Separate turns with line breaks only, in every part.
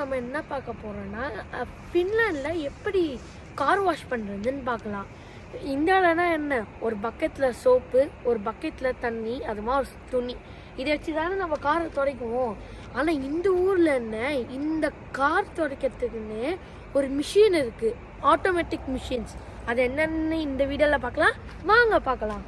நம்ம என்ன பார்க்க போகிறோன்னா ஃபின்லாண்டில் எப்படி கார் வாஷ் பண்ணுறதுன்னு பார்க்கலாம். இந்தியாவிலனா என்ன? ஒரு பக்கெட்டில் சோப்பு ஒரு பக்கெட்டில் தண்ணி அது மாதிரி ஒரு துணி. இதை வச்சு தானே நம்ம காரை துடைக்குவோம். ஆனால் இந்த ஊரில் என்ன? இந்த கார் துடைக்கிறதுக்குன்னு ஒரு மிஷின் இருக்குது ஆட்டோமேட்டிக் மிஷின்ஸ் அது என்னென்னு இந்த வீடியோவில் பார்க்கலாம். வாங்க பார்க்கலாம்.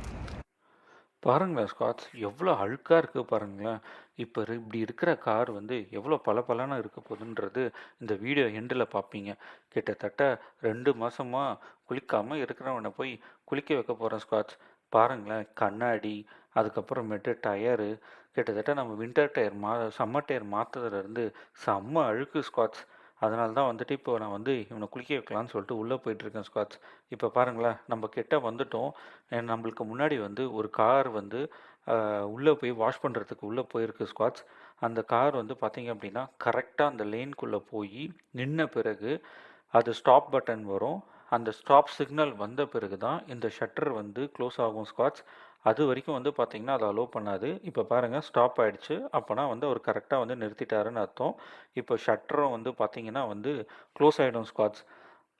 பாருங்களேன் ஸ்காட்ஸ். எவ்வளோ அழுக்காக இருக்குது பாருங்களேன். இப்போ இப்படி இருக்கிற கார் வந்து எவ்வளோ பளபளன்னு இருக்க போகுதுன்றது இந்த வீடியோ எண்டில் பார்ப்பீங்க கிட்டத்தட்ட ரெண்டு மாதமாக குளிக்காமல் இருக்கிறவனை போய் குளிக்க வைக்க போகிறேன் ஸ்காட்ஸ். பாருங்களேன் கண்ணாடி அதுக்கப்புறமேட்டு டயரு. கிட்டத்தட்ட நம்ம வின்டர் டயர் மா சம்மர் டயர் மாற்றதுலேருந்து செம்ம அழுக்கு ஸ்காட்ஸ். அதனால தான் வந்துட்டு இப்போ நான் வந்து இவனை குளிக்க வைக்கலான்னு சொல்லிட்டு உள்ளே போயிட்டுருக்கேன் ஸ்காட்ஸ் இப்போ பாருங்களேன் நம்ம கிட்ட வந்துட்டோம். நம்மளுக்கு முன்னாடி வந்து ஒரு கார் வந்து உள்ளே போய் வாஷ் பண்ணுறதுக்கு உள்ளே போயிருக்கு ஸ்குவாட்ஸ் அந்த கார் வந்து பார்த்தீங்க அப்படின்னா கரெக்டாக அந்த லேனுக்குள்ளே போய் நின்ன பிறகு அது ஸ்டாப் பட்டன் வரும். அந்த ஸ்டாப் சிக்னல் வந்த பிறகு தான் இந்த ஷட்டர் வந்து க்ளோஸ் ஆகும் ஸ்குவாட்ஸ் அது வரைக்கும் வந்து பார்த்தீங்கன்னா அதை அலோவ் பண்ணாது. இப்போ பாருங்கள் ஸ்டாப் ஆகிடுச்சு அப்போனா வந்து அவர் கரெக்டாக வந்து நிறுத்திட்டாருன்னு அர்த்தம். இப்போ ஷட்டரும் வந்து பார்த்திங்கன்னா வந்து க்ளோஸ் ஆகிடும் ஸ்குவாட்ஸ்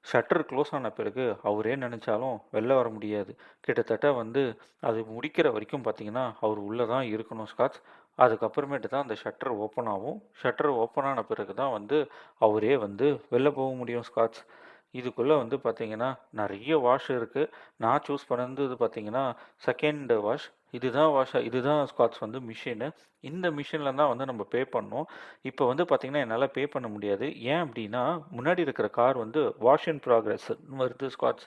ஷட்டர் க்ளோஸ் ஆன பிறகு அவரே நினச்சாலும் வெளில வர முடியாது. கிட்டத்தட்ட வந்து அது முடிக்கிற வரைக்கும் பார்த்தீங்கன்னா அவர் உள்ளே தான் இருக்கணும் ஸ்காட்ச் அதுக்கப்புறமேட்டு தான் அந்த ஷட்டர் ஓப்பன் ஆகும். ஷட்டர் ஓப்பன் ஆன பிறகு தான் வந்து அவரே வந்து வெளில போக முடியும் ஸ்காட்ச் இதுக்குள்ளே வந்து பார்த்தீங்கன்னா நிறைய வாஷ் இருக்குது நான் சூஸ் பண்ணது பார்த்தீங்கன்னா செகண்ட் வாஷ் இதுதான் வாஷ் இதுதான் ஸ்காட்ச் வந்து மிஷினு இந்த மிஷினில் தான் வந்து நம்ம பே பண்ணோம். இப்போ வந்து பார்த்திங்கன்னா என்னால் பே பண்ண முடியாது. ஏன் அப்படின்னா முன்னாடி இருக்கிற கார் வந்து வாஷ் இன் ப்ராக்ரஸ் வருது ஸ்காட்ச்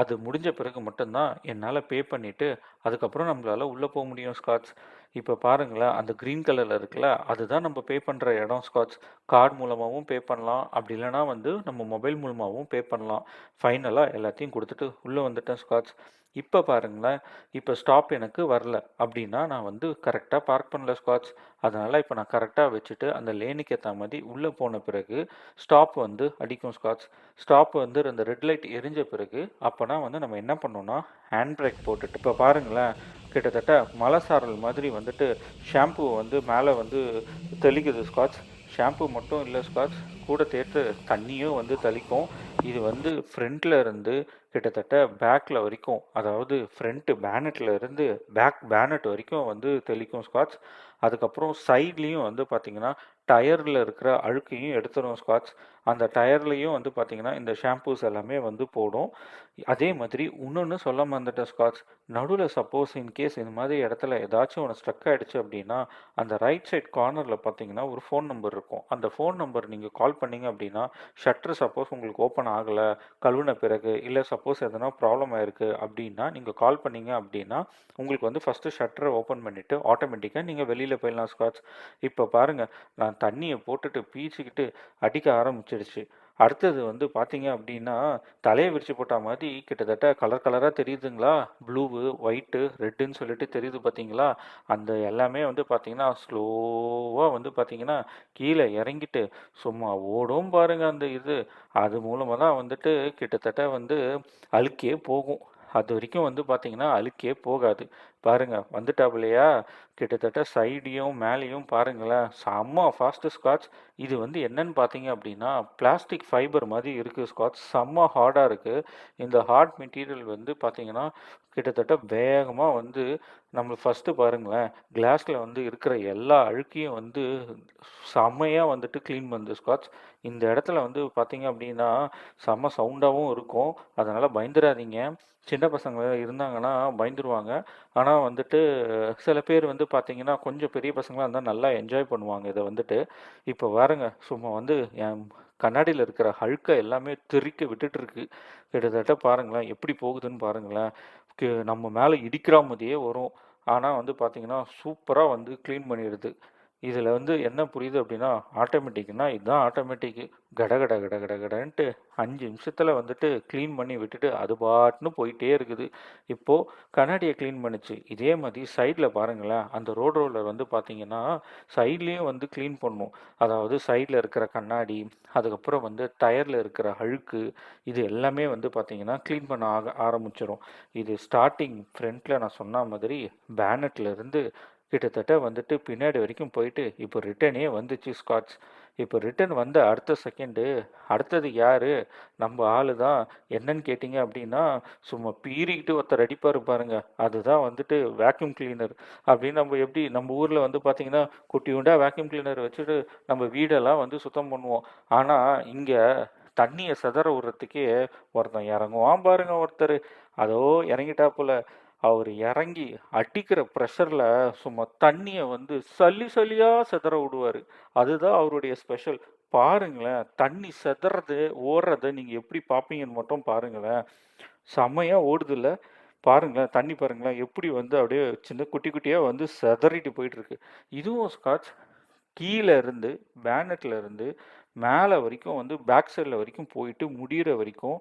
அது முடிஞ்ச பிறகு மட்டும்தான் என்னால் பே பண்ணிவிட்டு அதுக்கப்புறம் நம்மளால் உள்ளே போக முடியும் ஸ்காட்ச் இப்போ பாருங்களேன் அந்த க்ரீன் கலரில் இருக்குல்ல அதுதான் நம்ம பே பண்ணுற இடம் ஸ்காட்ச் கார்டு மூலமாகவும் பே பண்ணலாம். அப்படி இல்லைனா வந்து நம்ம மொபைல் மூலமாகவும் பே பண்ணலாம். ஃபைனலாக எல்லாத்தையும் கொடுத்துட்டு உள்ளே வந்துட்டேன் ஸ்காட்ச் இப்போ பாருங்களேன் இப்போ ஸ்டாப் எனக்கு வரல அப்படின்னா நான் வந்து கரெக்டாக பார்க் பண்ணல ஸ்காட்ச் அதனால் இப்போ நான் கரெக்டாக வச்சுட்டு அந்த லேனுக்கு ஏற்ற மாதிரி உள்ளே போன பிறகு ஸ்டாப் வந்து அடிக்கும் ஸ்காட்ச் ஸ்டாப் வந்து அந்த ரெட் லைட் எரிஞ்ச பிறகு அப்போனா வந்து நம்ம என்ன பண்ணோம்னா ஹேண்ட் பிரேக் போட்டுட்டு இப்போ பாருங்களேன் கிட்டத்தட்ட மலை சாரல் மாதிரி வந்துட்டு ஷாம்பு வந்து மேலே வந்து தெளிக்குது ஸ்காட்ச் ஷாம்பு மட்டும் இல்லை ஸ்காட்ச் கூட தேர்த்து தண்ணியும் வந்து தெளிக்கும். இது வந்து ஃப்ரண்ட்டில் இருந்து கிட்டத்தட்ட பேக்கில் வரைக்கும் அதாவது ஃப்ரண்ட்டு பேனட்டில் இருந்து பேக் பேனட் வரைக்கும் வந்து தெளிக்கும் ஸ்காட்ச் அதுக்கப்புறம் சைட்லேயும் வந்து பார்த்திங்கன்னா டயரில் இருக்கிற அழுக்கையும் எடுத்துடும் ஸ்காட்ச் அந்த டயர்லேயும் வந்து பார்த்திங்கன்னா இந்த ஷாம்பூஸ் எல்லாமே வந்து போடும். அதே மாதிரி இன்னொன்று சொல்ல மறந்துட்டேன் ஸ்காட்ச் நடுவில் சப்போஸ் இன்கேஸ் இந்த மாதிரி இடத்துல ஏதாச்சும் ஒன்று ஸ்ட்ரக் ஆகிடுச்சு அப்படின்னா அந்த ரைட் சைட் கார்னரில் பார்த்தீங்கன்னா ஒரு ஃபோன் நம்பர் இருக்கும். அந்த ஃபோன் நம்பர் நீங்கள் கால் பண்ணீங்க அப்படின்னா ஷட்டர் சப்போஸ் உங்களுக்கு ஓப்பன் ஆகலை கழுவின பிறகு இல்லை சப்போஸ் எதனா ப்ராப்ளம் ஆயிருக்கு அப்படின்னா நீங்கள் கால் பண்ணீங்க அப்படின்னா உங்களுக்கு வந்து ஃபஸ்ட்டு ஷட்டரை ஓப்பன் பண்ணிவிட்டு ஆட்டோமேட்டிக்காக நீங்கள் வெளியில் போயிடலாம் ஸ்காட்ச் இப்போ பாருங்கள் நான் தண்ணியை போட்டுட்டு பீச்சிக்கிட்டு அடிக்க ஆரம்பிச்சிடுச்சு அடுத்தது வந்து பார்த்தீங்க அப்படின்னா தலையை விரிச்சு போட்ட மாதிரி கிட்டத்தட்ட கலர் கலராக தெரியுதுங்களா? ப்ளூவு ஒயிட்டு ரெட்டுன்னு சொல்லிட்டு தெரியுது பார்த்தீங்களா? அந்த எல்லாமே வந்து பார்த்தீங்கன்னா ஸ்லோவாக வந்து பார்த்தீங்கன்னா கீழே இறங்கிட்டு சும்மா ஓடும் பாருங்கள் அந்த இது. அது மூலமாக தான் வந்துட்டு கிட்டத்தட்ட வந்து அழுக்கே போகும். அது வரைக்கும் வந்து பார்த்தீங்கன்னா அழுக்கே போகாது. பாருங்கள் வந்துட்டாப்புலையா? கிட்டத்தட்ட சைடையும் மேலேயும் பாருங்களேன் செம்ம ஃபாஸ்ட்டு ஸ்காட்ச் இது வந்து என்னன்னு பார்த்தீங்க அப்படின்னா பிளாஸ்டிக் ஃபைபர் மாதிரி இருக்குது ஸ்காட்ச் செம்ம ஹார்டாக இருக்குது இந்த ஹார்ட் மெட்டீரியல் வந்து பார்த்தீங்கன்னா கிட்டத்தட்ட வேகமாக வந்து நம்ம ஃபஸ்ட்டு பாருங்களேன் கிளாஸில் வந்து இருக்கிற எல்லா அழுக்கையும் வந்து செம்மையாக வந்துட்டு க்ளீன் பண்ணுது ஸ்காட்ச் இந்த இடத்துல வந்து பார்த்தீங்க அப்படின்னா செம்ம சவுண்டாகவும் இருக்கும். அதனால் பயந்துடாதீங்க சின்ன பசங்க இருந்தாங்கன்னா பயந்துருவாங்க. ஆனால் வந்துட்டு சில பேர் வந்து பார்த்தீங்கன்னா கொஞ்சம் பெரிய பசங்களாக இருந்தால் நல்லா என்ஜாய் பண்ணுவாங்க இதை வந்துட்டு. இப்போ பாருங்க சும்மா வந்து என் கண்ணாடியில் இருக்கிற ஹல்கை எல்லாமே தெறிக்க விட்டுட்டு இருக்கு. கிட்டத்தட்ட பாருங்களேன் எப்படி போகுதுன்னு பாருங்களேன். கி- நம்ம மேலே இடிக்கிற மாதிரியே வரும். ஆனால் வந்து பார்த்தீங்கன்னா சூப்பராக வந்து க்ளீன் பண்ணிடுது. இதில் வந்து என்ன புரியுது அப்படின்னா ஆட்டோமேட்டிக்னா இதுதான் ஆட்டோமேட்டிக்கு கட கட கட கட கடன்ட்டு அஞ்சு நிமிஷத்தில் வந்துட்டு க்ளீன் பண்ணி விட்டுட்டு அது பாட்டுன்னு போயிட்டே இருக்குது. இப்போது கண்ணாடியை க்ளீன் பண்ணுச்சு. இதே மாதிரி சைடில் பாருங்களேன் அந்த ரோட் ரோலர் வந்து பார்த்தீங்கன்னா சைட்லேயும் வந்து க்ளீன் பண்ணும். அதாவது சைடில் இருக்கிற கண்ணாடி அதுக்கப்புறம் வந்து டயரில் இருக்கிற அழுக்கு இது எல்லாமே வந்து பார்த்தீங்கன்னா க்ளீன் பண்ண ஆக ஆரம்பிச்சிடும் இது ஸ்டார்டிங் ஃப்ரண்ட்டில் நான் சொன்ன மாதிரி பேனட்லேருந்து கிட்டத்தட்ட வந்துட்டு பின்னாடி வரைக்கும் போயிட்டு இப்போ ரிட்டனே வந்துச்சு ஸ்காட்ஸ் இப்போ ரிட்டன் வந்த அடுத்த செகண்டு அடுத்தது யார்? நம்ம ஆளு தான் என்னன்னு கேட்டிங்க அப்படின்னா சும்மா பீறிக்கிட்டு ஒருத்தர் அடிப்பார் பாருங்க. அதுதான் வந்துட்டு வேக்யூம் கிளீனர் அப்படின்னு நம்ம எப்படி நம்ம ஊரில் வந்து பார்த்திங்கன்னா குட்டி உண்டாக வேக்யூம் கிளீனர் வச்சுட்டு நம்ம வீடெல்லாம் வந்து சுத்தம் பண்ணுவோம். ஆனால் இங்கே தண்ணியை சிதற விடுறதுக்கே ஒருத்தன் இறங்குவான் பாருங்க ஒருத்தர். அதோ இறங்கிட்டாப்புல அவர் இறங்கி அடிக்கிற ப்ரெஷரில் சும்மா தண்ணியை வந்து சளி சளியாக சிதற விடுவார். அதுதான் அவருடைய ஸ்பெஷல் பாருங்களேன் தண்ணி சிதறது ஓடுறத நீங்கள் எப்படி பார்ப்பீங்கன்னு மட்டும் பாருங்களேன். செம்மையாக ஓடுதில்ல. பாருங்களேன் தண்ணி பாருங்களேன் எப்படி வந்து அப்படியே சின்ன குட்டி குட்டியாக வந்து சிதறிட்டு போயிட்டுருக்கு. இதுவும் ஸ்காட்ச் கீழே இருந்து பேனட்ல இருந்து மேலே வரைக்கும் வந்து பேக் சைடில் வரைக்கும் போயிட்டு முடிகிற வரைக்கும்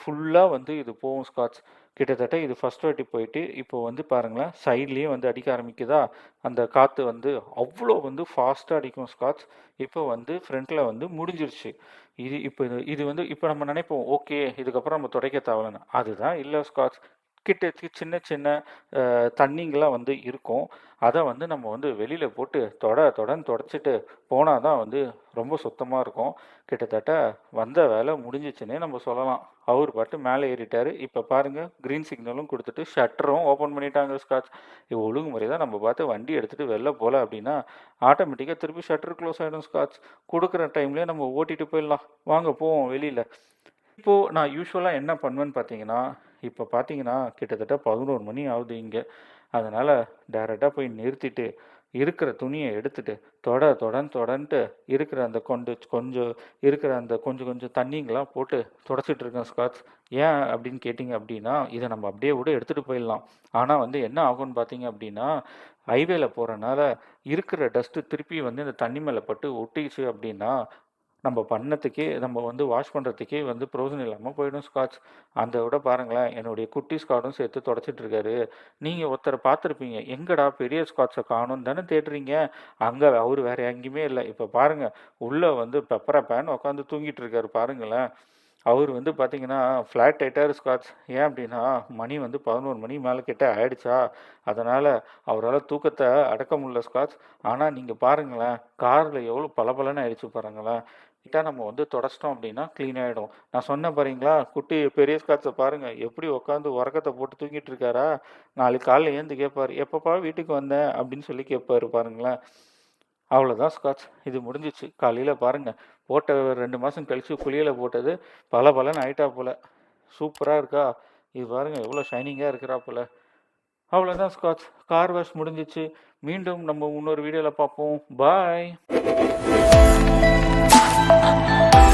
ஃபுல்லாக வந்து இது போகும் ஸ்காட்ச் கிட்டத்தட்ட இது ஃபஸ்ட் வாட்டி போயிட்டு இப்போ வந்து பாருங்களேன் சைட்லேயே வந்து அடிக்க ஆரம்பிக்குதா? அந்த காற்று வந்து அவ்வளோ வந்து ஃபாஸ்ட்டாக அடிக்கும் ஸ்காட்ச் இப்போ வந்து ஃப்ரண்ட்டில் வந்து முடிஞ்சிருச்சு. இது இப்போ இது இது வந்து இப்போ நம்ம நினைப்போம் ஓகே இதுக்கப்புறம் நம்ம துடைக்க தேவைன்னு அதுதான் இல்லை ஸ்காட்ச் கிட்ட சின்ன சின்ன அஹ், வந்து இருக்கும். அதை வந்து நம்ம வந்து வெளியில் போட்டு தொட தொடன்னு தொடச்சிட்டு போனால் தான் வந்து ரொம்ப சுத்தமாக இருக்கும். கிட்டத்தட்ட வந்த வேலை முடிஞ்சிச்சுன்னே நம்ம சொல்லலாம். அவர் பாட்டு மேலே ஏறிட்டார். இப்போ பாருங்கள் க்ரீன் சிக்னலும் கொடுத்துட்டு ஷட்டரும் ஓப்பன் பண்ணிட்டாங்க ஸ்காட்ச் இது ஒழுங்குமுறை தான். நம்ம பார்த்து வண்டி எடுத்துகிட்டு வெளில போகல அப்படின்னா ஆட்டோமேட்டிக்காக திருப்பி ஷட்டர் க்ளோஸ் ஆகிடும் ஸ்காட்ச் கொடுக்குற டைம்லேயே நம்ம ஓட்டிகிட்டு போயிடலாம். வாங்க போவோம் வெளியில். இப்போது நான் யூஸ்வலாக என்ன பண்ணுவேன்னு பார்த்தீங்கன்னா இப்போ பார்த்தீங்கன்னா கிட்டத்தட்ட பதினோரு மணி ஆகுது இங்கே. அதனால் டேரெக்டாக போய் நிறுத்திட்டு இருக்கிற துணியை எடுத்துட்டு தொட தொடன்னு தொடன்ட்டு இருக்கிற அந்த கொண்டு கொஞ்சம் இருக்கிற அந்த கொஞ்சம் கொஞ்சம் தண்ணிங்கெலாம் போட்டு தொடச்சிட்டு இருக்கேன் ஸ்காட்ச் ஏன் அப்படின்னு கேட்டிங்க அப்படின்னா இதை நம்ம அப்படியே கூட எடுத்துகிட்டு போயிடலாம். ஆனால் வந்து என்ன ஆகும்னு பார்த்தீங்க அப்படின்னா ஹைவேல போகிறனால இருக்கிற டஸ்ட்டு திருப்பி வந்து இந்த தண்ணி மேலே பட்டு ஒட்டிச்சு அப்படின்னா நம்ம பண்ணத்துக்கே நம்ம வந்து வாஷ் பண்ணுறதுக்கே வந்து ப்ரோஜனம் இல்லாமல் போயிடும் ஸ்காட்ச் அந்த விட பாருங்களேன் என்னுடைய குட்டி ஸ்காட்டும் சேர்த்து தொடச்சிட்டு இருக்காரு நீங்கள் ஒருத்தரை பார்த்துருப்பீங்க எங்கடா பெரிய ஸ்காட்சை காணும்னு தானே தேடுறீங்க? அங்கே அவர் வேறு எங்கேயுமே இல்லை. இப்போ பாருங்கள் உள்ளே வந்து பெப்பரா பேன் உட்காந்து தூங்கிட்டு இருக்காரு பாருங்களேன். அவர் வந்து பார்த்தீங்கன்னா ஃப்ளாட் டைட்டார் ஸ்காட்ச் ஏன் அப்படின்னா மணி வந்து பதினோரு மணி மேலே கிட்ட ஆயிடுச்சா? அதனால் அவரால் தூக்கத்தை அடக்க முடியல ஸ்காட்ச் ஆனால் நீங்கள் பாருங்களேன் காரில் எவ்வளோ பளபளன்னு ஆயிடுச்சு பாருங்களேன். கிட்ட நம்ம வந்து தொடச்சிட்டோம் அப்படின்னா க்ளீன் ஆகிடும் நான் சொன்னேன் பாருங்களா குட்டி பெரிய ஸ்காட்சை பாருங்கள் எப்படி உட்காந்து உறக்கத்தை போட்டு தூங்கிட்டு இருக்காரா? நாளைக்கு காலைல ஏந்து கேட்பாரு எப்பப்பா வீட்டுக்கு வந்தேன் அப்படின்னு சொல்லி கேட்பாரு பாருங்களேன். அவ்வளோதான் ஸ்காட்ச் இது முடிஞ்சிச்சு. காலையில் பாருங்கள் போட்ட ரெண்டு மாதம் கழித்து குளியில் போட்டது பல பலன்னு ஆயிட்டா போல. சூப்பராக இருக்கா? இது பாருங்கள் எவ்வளோ ஷைனிங்காக இருக்கிறா போல. அவ்வளோதான் ஸ்காட்ச் கார் வாஷ் முடிஞ்சிச்சு. மீண்டும் நம்ம இன்னொரு வீடியோவில் பார்ப்போம். பாய் 啊。